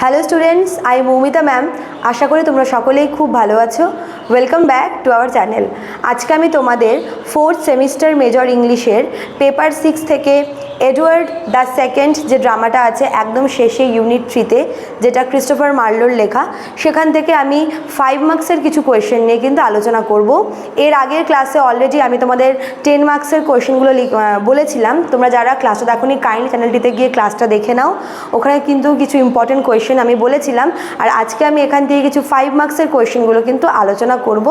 Hello students I Moumita ma'am আশা করি তোমরা সকলেই খুব ভালো আছো। Welcome back to our channel আজকে আমি তোমাদের ফোর্থ সেমিস্টার মেজর ইংলিশের পেপার সিক্স থেকে এডওয়ার্ড দ্য সেকেন্ড যে ড্রামাটা আছে একদম শেষে ইউনিট থ্রিতে, যেটা ক্রিস্টোফার মার্লোর লেখা, সেখান থেকে আমি ফাইভ মার্কসের কিছু কোয়েশ্চেন নিয়ে কিন্তু আলোচনা করব। এর আগের ক্লাসে অলরেডি আমি তোমাদের টেন মার্কসের কোয়েশ্চেনগুলো বলেছিলাম। তোমরা যারা ক্লাসটা দেখোনি কাইন্ড চ্যানেলটিতে গিয়ে ক্লাসটা দেখে নাও। ওখানে কিন্তু কিছু ইম্পর্টেন্ট কোয়েশ্চেন আমি বলেছিলাম। আর আজকে আমি এখান থেকে কিছু ফাইভ মার্কসের কোয়েশ্চেনগুলো কিন্তু আলোচনা করব,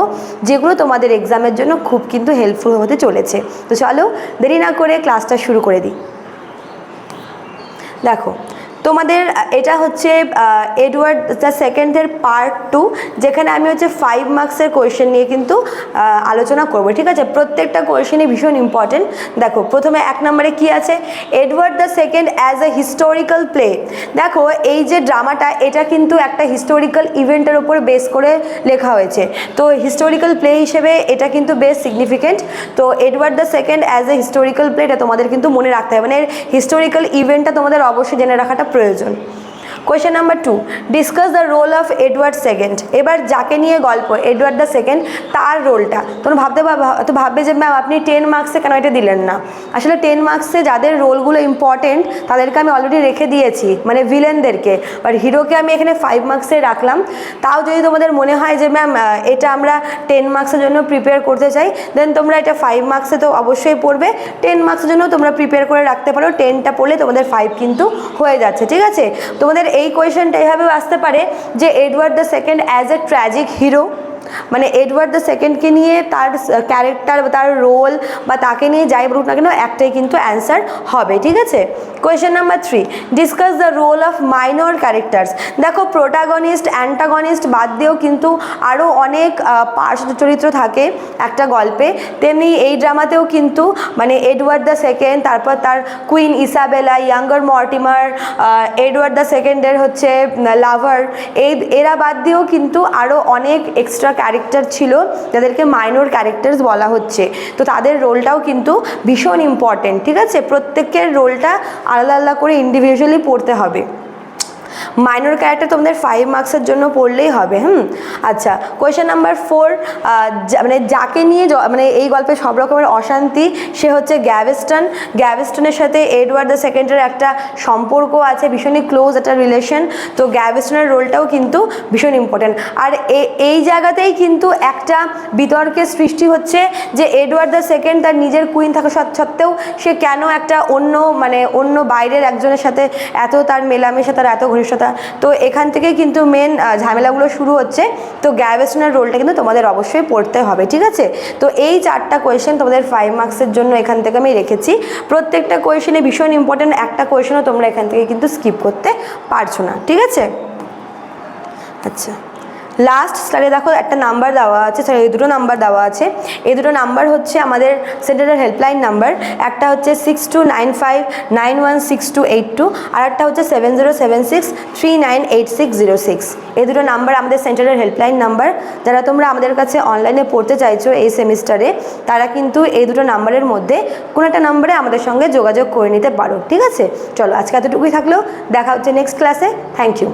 যেগুলো তোমাদের এক্সামের জন্য খুব কিন্তু হেল্পফুল হতে চলেছে। তো চলো দেরি না করে ক্লাসটা শুরু করে দিই। দেখো তোমাদের এটা হচ্ছে এডওয়ার্ড দ্য সেকেন্ডের পার্ট টু যেখানে আমি হচ্ছে ফাইভ মার্কসের কোয়েশ্চেন নিয়ে কিন্তু আলোচনা করব, ঠিক আছে? প্রত্যেকটা কোয়েশ্চেনই ভীষণ ইম্পর্টেন্ট দেখো, প্রথমে এক নম্বরে কি আছে? Edward the second as a historical play দেখো, এই যে ড্রামাটা এটা কিন্তু একটা হিস্টোরিক্যাল ইভেন্টের ওপর বেস করে লেখা হয়েছে। তো হিস্টোরিক্যাল প্লে হিসেবে এটা কিন্তু বেশ সিগনিফিকেন্ট তো Edward the second as a historical play এটা তোমাদের কিন্তু মনে রাখতে হবে। মানে হিস্টোরিক্যাল ইভেন্টটা তোমাদের অবশ্যই জেনে রাখাটা প্রয়োজন। Question number two discuss the role of Edward second এবার যাকে নিয়ে গল্প এডওয়ার্ড দ্য সেকেন্ড তার রোলটা তোমরা ভাবতে ভাব- তো ভাববে যে, ম্যাম, আপনি টেন মার্কসে কেন এটা দিলেন না? আসলে টেন মার্কসে যাদের রোলগুলো ইম্পর্টেন্ট তাদেরকে আমি অলরেডি রেখে দিয়েছি মানে ভিলেনদেরকে বাট হিরোকে আমি এখানে ফাইভ মার্কসে রাখলাম। তাও যদি তোমাদের মনে হয় যে, ম্যাম এটা আমরা টেন মার্কসের জন্য প্রিপেয়ার করতে চাই দেন তোমরা এটা ফাইভ মার্কসে তো অবশ্যই পড়বে। টেন মার্কসের জন্য তোমরা প্রিপেয়ার করে রাখতে পারো। টেনটা পড়লে তোমাদের ফাইভ কিন্তু হয়ে যাচ্ছে। ঠিক আছে? তোমাদের এই কোয়েশনটা এভাবেও আসতে পারে যে Edward the second as a tragic hero মানে এডওয়ার্ড দ্য সেকেন্ডকে নিয়ে তার ক্যারেক্টার বা তার রোল বা তাকে নিয়ে যাই বলুক না কেন, একটাই কিন্তু অ্যান্সার হবে, ঠিক আছে? Question number three discuss the role of minor characters দেখো প্রোটাগনিস্ট অ্যান্টাগনিস্ট বাদ দিয়েও কিন্তু আরও অনেক পার্শ্ব চরিত্র থাকে একটা গল্পে। তেমনি এই ড্রামাতেও কিন্তু মানে এডওয়ার্ড দ্য সেকেন্ড তারপর তার queen Isabella younger Mortimer Edward the সেকেন্ডের হচ্ছে লাভার এই, এরা বাদ দিয়েও কিন্তু আরও অনেক এক্সট্রা ক্যারেক্টার ছিল, যাদেরকে মাইনর ক্যারেক্টার্স বলা হচ্ছে। তো তাদের রোলটাও কিন্তু ভীষণ ইম্পর্টেন্ট ঠিক আছে? প্রত্যেকের রোলটা আলাদা আলাদা করে ইন্ডিভিজুয়ালি পড়তে হবে। মাইনর ক্যারেক্টার তোমাদের ফাইভ মার্কসের জন্য পড়লেই হবে, হুম? আচ্ছা কোয়েশ্চেন নাম্বার ফোর মানে যাকে নিয়ে মানে এই গল্পে সব রকমের অশান্তি, সে হচ্ছে গ্যাভেস্টন গ্যাভেস্টনের সাথে এডওয়ার্ড দ্য সেকেন্ডের একটা সম্পর্ক আছে, ভীষণই ক্লোজ একটা রিলেশন তো গ্যাভেস্টনের রোলটাও কিন্তু ভীষণ ইম্পর্টেন্ট আর এই জায়গাতেই কিন্তু একটা বিতর্কের সৃষ্টি হচ্ছে যে এডওয়ার্ড দ্য সেকেন্ড তার নিজের কুইন থাকা সত- সত্ত্বেও সে কেন একটা অন্য মানে অন্য বাইরের একজনের সাথে এত তার মেলামেশা, তার এত ঘনিষ্ঠতা তো এখান থেকে কিন্তু মেন ঝামেলাগুলো শুরু হচ্ছে। তো গ্যাভেস্টনের রোলটা কিন্তু তোমাদের অবশ্যই পড়তে হবে, ঠিক আছে? তো এই চারটা কোয়েশ্চেন তোমাদের ফাইভ মার্কসের জন্য এখান থেকে আমি রেখেছি। প্রত্যেকটা কোয়েশনে ভীষণ ইম্পর্টেন্ট একটা কোয়েশনও তোমরা এখান থেকে কিন্তু স্কিপ করতে পারছ না, ঠিক আছে? আচ্ছা। লাস্ট স্লাইডে দেখো একটা নাম্বার দেওয়া আছে সরি এই দুটো নাম্বার দেওয়া আছে। এই দুটো নাম্বার হচ্ছে আমাদের সেন্টারের হেল্পলাইন নাম্বার একটা হচ্ছে six two nine five nine one six two eight two আর একটা হচ্ছে seven zero seven six three nine eight six zero six এই দুটো নাম্বার আমাদের সেন্টারের হেল্পলাইন নাম্বার যারা তোমরা আমাদের কাছে অনলাইনে পড়তে চাইছো এই সেমিস্টারে তারা কিন্তু এই দুটো নাম্বারের মধ্যে কোনো একটা নাম্বারে আমাদের সঙ্গে যোগাযোগ করে নিতে পারো, ঠিক আছে? চলো আজকে এতটুকুই থাকলেও দেখা হচ্ছে নেক্সট ক্লাসে থ্যাংক ইউ